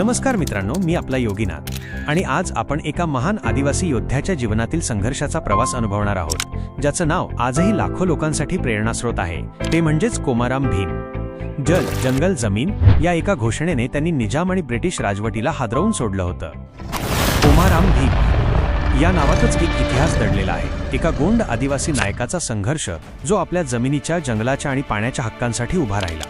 नमस्कार मित्रांनो मी आपला योगीनाथ. आणि आज आपण एका महान आदिवासी योद्ध्याच्या जीवनातील संघर्षाचा प्रवास अनुभवणार आहोत ज्याचं नाव आजही लाखो लोकांसाठी प्रेरणास्रोत आहे. ते म्हणजेच कोमाराम भीम. जल जंगल जमीन या एका घोषणेने त्यांनी निजाम आणि ब्रिटिश राजवटीला हादरवून सोडलं होतं. कोमाराम भीम या नावातच एक इतिहास दडलेला आहे. एका गोंड आदिवासी नायकाचा संघर्ष जो आपल्या जमिनीच्या जंगलाच्या आणि पाण्याच्या हक्कांसाठी उभा राहिला.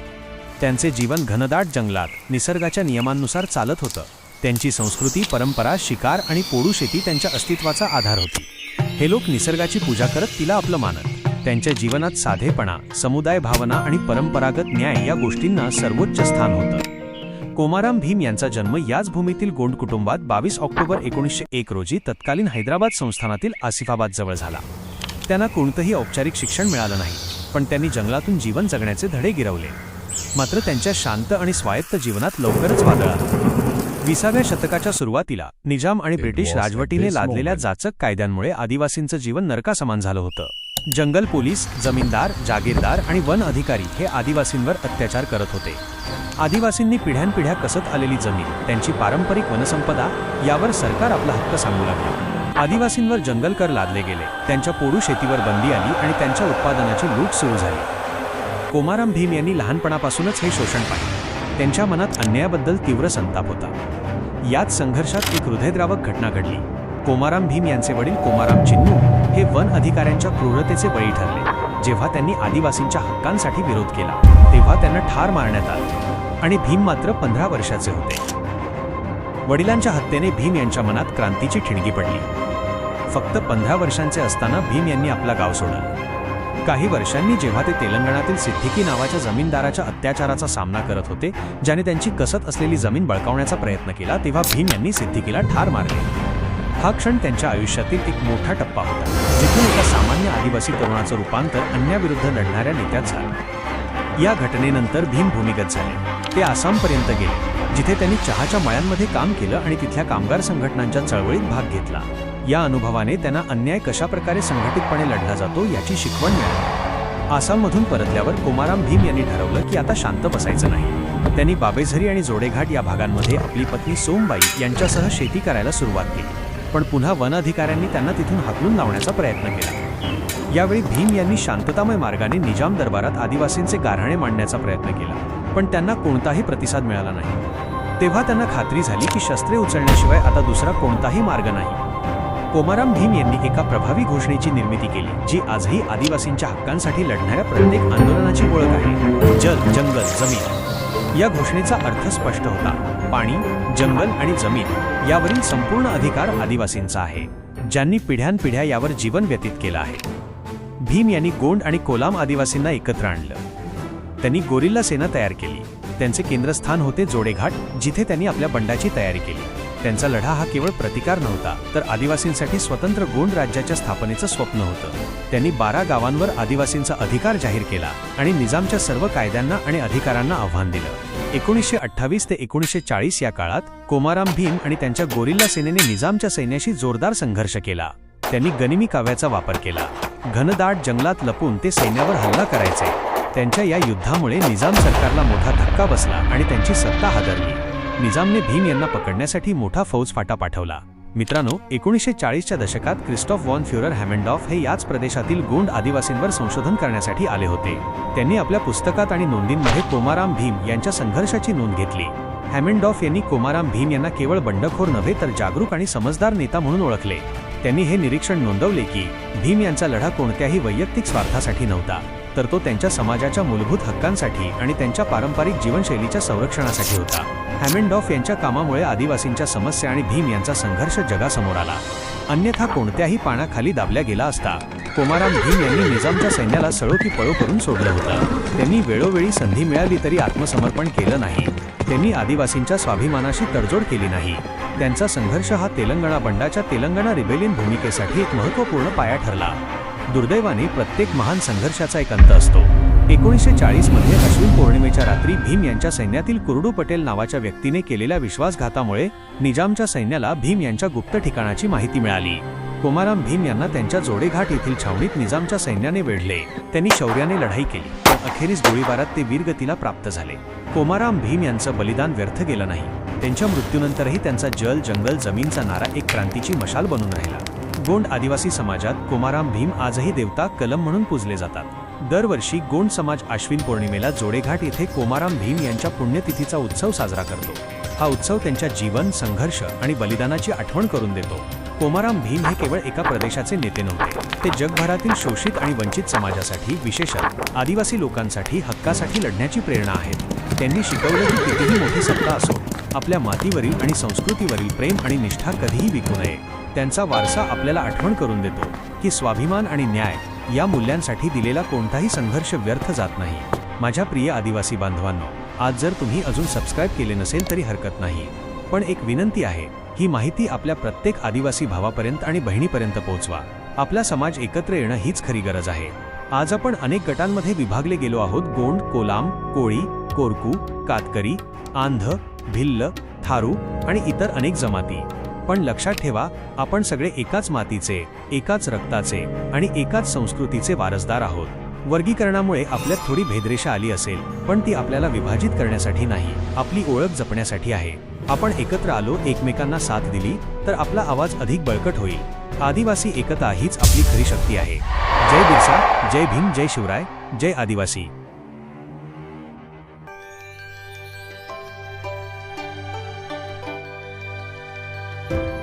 त्यांचे जीवन घनदाट जंगलात निसर्गाच्या नियमांनुसार चालत होतं. त्यांची संस्कृती परंपरा शिकार आणि पोडू शेती त्यांच्या अस्तित्वाचा आधार होती. हे लोक निसर्गाची पूजा करत तिला आपलं मानत. त्यांच्या जीवनात साधेपणा समुदाय भावना आणि परंपरागत न्याय या गोष्टींना सर्वोच्च स्थान होतं. कोमाराम भीम यांचा जन्म याच भूमीतील गोंड कुटुंबात बावीस ऑक्टोबर एकोणीसशे एक रोजी तत्कालीन हैदराबाद संस्थानातील आसिफाबाद जवळ झाला. त्यांना कोणतंही औपचारिक शिक्षण मिळालं नाही पण त्यांनी जंगलातून जीवन जगण्याचे धडे गिरवले. मात्र त्यांच्या शांत आणि स्वायत्त जीवनात लवकरच वादळ आलं. विसाव्या शतकाच्या सुरुवातीला निजाम आणि ब्रिटिश राजवटीने लादलेल्या जाचक कायद्यांमुळे आदिवासींचं जीवन नरकासमान झालं होतं. जंगल पोलीस जमीनदार जागीरदार आणि वन अधिकारी हे आदिवासींवर अत्याचार करत होते. आदिवासींनी पिढ्यानपिढ्या कसत आलेली जमीन त्यांची पारंपरिक वनसंपदा यावर सरकार आपला हक्क सांगू लागले. आदिवासींवर जंगल कर लादले गेले त्यांच्या पोडू शेतीवर बंदी आली आणि त्यांच्या उत्पादनाची लूट सुरू झाली. कोमाराम भीम यांनी लहानपणापासूनच हे शोषण पाहिले. त्यांच्या मनात अन्यायाबद्दल तीव्र संताप होता. याच संघर्षात एक हृदयद्रावक घटना घडली. कोमाराम भीम यांचे वडील कोमाराम चिन्नू हे वन अधिकाऱ्यांच्या क्रूरतेचे बळी ठरले. जेव्हा त्यांनी आदिवासींच्या हक्कांसाठी विरोध केला तेव्हा त्यांना ठार मारण्यात आले आणि भीम मात्र पंधरा वर्षाचे होते. वडिलांच्या हत्येने भीम यांच्या मनात क्रांतीची ठिणगी पडली. फक्त पंधरा वर्षांचे असताना भीम यांनी आपला गाव सोडला. काही वर्षांनी जेव्हा ते तेलंगणातील सिद्धिकी नावाच्या जमीनदाराच्या अत्याचाराचा सामना करत होते ज्याने त्यांची कसत असलेली जमीन बळकावण्याचा प्रयत्न केला तेव्हा भीम यांनी सिद्धिकीला ठार मारले. हा क्षण त्यांच्या आयुष्यातील एक मोठा टप्पा होता जिथून एका सामान्य आदिवासी तरुणाचं रूपांतर अन्याविरुद्ध लढणाऱ्या नेत्यात झालं. या घटनेनंतर भीम भूमिगत झाले. ते आसामपर्यंत गेले जिथे त्यांनी चहाच्या मळ्यांमध्ये काम केलं आणि तिथल्या कामगार संघटनांच्या चळवळीत भाग घेतला. या अनुभवाने त्यांना अन्याय कशाप्रकारे संघटितपणे लढला जातो याची शिकवण मिळाली. आसाममधून परतल्यावर कुमाराम भीम यांनी ठरवलं की आता शांत बसायचं नाही. त्यांनी बाबेझरी आणि जोडेघाट या भागांमध्ये आपली पत्नी सोमबाई यांच्यासह शेती करायला सुरुवात केली. पण पुन्हा वन अधिकाऱ्यांनी त्यांना तिथून हाकलून लावण्याचा प्रयत्न केला. यावेळी भीम यांनी शांततामय मार्गाने निजाम दरबारात आदिवासींचे गारहाणे मांडण्याचा प्रयत्न केला. पण त्यांना कोणताही प्रतिसाद मिळाला नाही. तेव्हा त्यांना खात्री झाली की शस्त्रे उचलण्याशिवाय आता दुसरा कोणताही मार्ग नाही. कोमाराम भीम यांनी एका प्रभावी घोषणेची निर्मिती केली जी आजही आदिवासींच्या हक्कांसाठी लढणाऱ्या प्रत्येक आंदोलनाची ओळख आहे. जल जंगल जमीन. या घोषणेचा अर्थ स्पष्ट होता. पाणी जंगल आणि जमीन यावरील संपूर्ण अधिकार आदिवासींचा आहे ज्यांनी पिढ्यानपिढ्या यावर जीवन व्यतीत केलं आहे. भीम यांनी गोंड आणि कोलाम आदिवासींना एकत्र आणलं. त्यांनी गोरिल्ला सेना तयार केली. त्यांचे केंद्रस्थान होते जोडेघाट जिथे त्यांनी आपल्या बंडाची तयारी केली. त्यांचा लढा हा केवळ प्रतिकार नव्हता तर आदिवासींसाठी स्वतंत्र गोंड राज्याच्या स्थापनेचं स्वप्न होतं. त्यांनी बारा गावांवर आदिवासींचा अधिकार जाहीर केला आणि निजामच्या सर्व कायद्यांना आणि अधिकारांना आव्हान दिलं. एकोणीसशे अठ्ठावीस ते एकोणीसशे चाळीस या काळात कोमाराम भीम आणि त्यांच्या गोरिल्ला सेनेने निजामच्या सैन्याशी जोरदार संघर्ष केला. त्यांनी गनिमी काव्याचा वापर केला. घनदाट जंगलात लपून ते सैन्यावर हल्ला करायचे. त्यांच्या या युद्धामुळे निजाम सरकारला मोठा धक्का बसला आणि त्यांची सत्ता हादरली. निजामने भीम यांना पकडण्यासाठी मोठा फौज फाटा पाठवला. मित्रांनो एकोणीसशे चाळीसच्या दशकात क्रिस्टॉफ वॉन फ्युरर हॅमेंडॉफ हे याच प्रदेशातील गोंड आदिवासींवर संशोधन करण्यासाठी आले होते. त्यांनी आपल्या पुस्तकात आणि नोंदींमध्ये कोमाराम भीम यांच्या संघर्षाची नोंद घेतली. हॅमेंडॉफ यांनी कोमाराम भीम यांना केवळ बंडखोर नव्हे तर जागरूक आणि समजदार नेता म्हणून ओळखले. त्यांनी हे निरीक्षण नोंदवले की भीम यांचा लढा कोणत्याही वैयक्तिक स्वार्थासाठी नव्हता. तर तो त्यांच्या समाजाच्या मूलभूत हक्कांसाठी आणि त्यांच्या पारंपरिक जीवनशैलीच्या संरक्षणासाठी होता. हॅमेंडॉफ यांच्या कामामुळे आदिवासींच्या समस्या आणि भीम यांचा संघर्ष जगासमोर आला. अन्यथा कोणत्याही पाण्याखाली दाबल्या गेला असता कोमाराम भीम यांनी निजामच्या सैन्याला सळो की पळो करून सोडलं होतं. त्यांनी वेळोवेळी संधी मिळाली तरी आत्मसमर्पण केलं नाही. त्यांनी आदिवासींच्या स्वाभिमानाशी तडजोड केली नाही. त्यांचा संघर्ष हा तेलंगणा बंडाच्या तेलंगणा रिबेलियन भूमिकेसाठी एक महत्त्वपूर्ण पाया ठरला. दुर्दैवाने प्रत्येक महान संघर्षाचा एक अंत असतो. एकोणीसशे चाळीसमध्ये अश्विन पौर्णिमेच्या रात्री भीम यांच्या सैन्यातील कुरडू पटेल नावाच्या व्यक्तीने केलेल्या विश्वासघातामुळे निजामच्या सैन्याला भीम यांच्या गुप्त ठिकाणाची माहिती मिळाली. कोमाराम भीम यांना त्यांच्या जोडेघाट येथील छावणीत निजामच्या सैन्याने वेढले. त्यांनी शौर्याने लढाई केली पण अखेरीस गोळीबारात ते वीरगतीला प्राप्त झाले. कोमाराम भीम यांचं बलिदान व्यर्थ गेलं नाही. त्यांच्या मृत्यूनंतरही त्यांचा जल जंगल जमीनचा नारा एक क्रांतीची मशाल बनून राहिला. गोंड आदिवासी समाजात कोमाराम भीम आजही देवता कलम म्हणून पूजले जातात. दरवर्षी गोंड समाज आश्विन पौर्णिमेला जोडेघाट येथे कोमाराम भीम यांच्या पुण्यतिथीचा उत्सव साजरा करतो. हा उत्सव त्यांच्या जीवन संघर्ष आणि बलिदानाची आठवण करून देतो. कोमाराम भीम हे केवळ एका प्रदेशाचे नेते नव्हते. ते जगभरातील शोषित आणि वंचित समाजासाठी विशेषतः आदिवासी लोकांसाठी हक्कासाठी लढण्याची प्रेरणा आहेत. त्यांनी शिकवलं की कितीही मोठी सत्ता असो आपल्या मातीवरील आणि संस्कृतीवरील प्रेम आणि निष्ठा कधीही विकू नये. त्यांचा वारसा आपल्याला आठवण करून देतो की स्वाभिमान आणि न्याय या मूल्यांसाठी दिलेला कोणताही संघर्ष व्यर्थ जात नाही. माझ्या प्रिय आदिवासी बांधवांनो आज जर तुम्ही अजून सबस्क्राईब केले नसेल तरी हरकत नाही. पण एक विनंती आहे ही माहिती आपल्या प्रत्येक आदिवासी भावापर्यंत आणि बहिणीपर्यंत पोहोचवा. आपला समाज एकत्र येणं हीच खरी गरज आहे. आज आपण अनेक गटांमध्ये विभागले गेलो आहोत गोंड कोलाम कोळी कोरकू कातकरी आंध भिल्ल थारू आणि इतर अनेक जमाती. पण लक्षात ठेवा आपण सगळे एकाच मातीचे एकाच रक्ताचे आणि एकाच संस्कृतीचे वारसदार आहोत. वर्गीकरणामुळे आपल्यात थोडी भेदरेषा आली असेल पण ती आपल्याला विभाजित करण्यासाठी नाही आपली ओळख जपण्यासाठी आहे. आपण एकत्र आलो एकमेकांना साथ दिली तर आपला आवाज अधिक बळकट होईल. आदिवासी एकता हीच आपली खरी शक्ती आहे. जय बिरसा जय भीम जय शिवराय जय आदिवासी. Bye.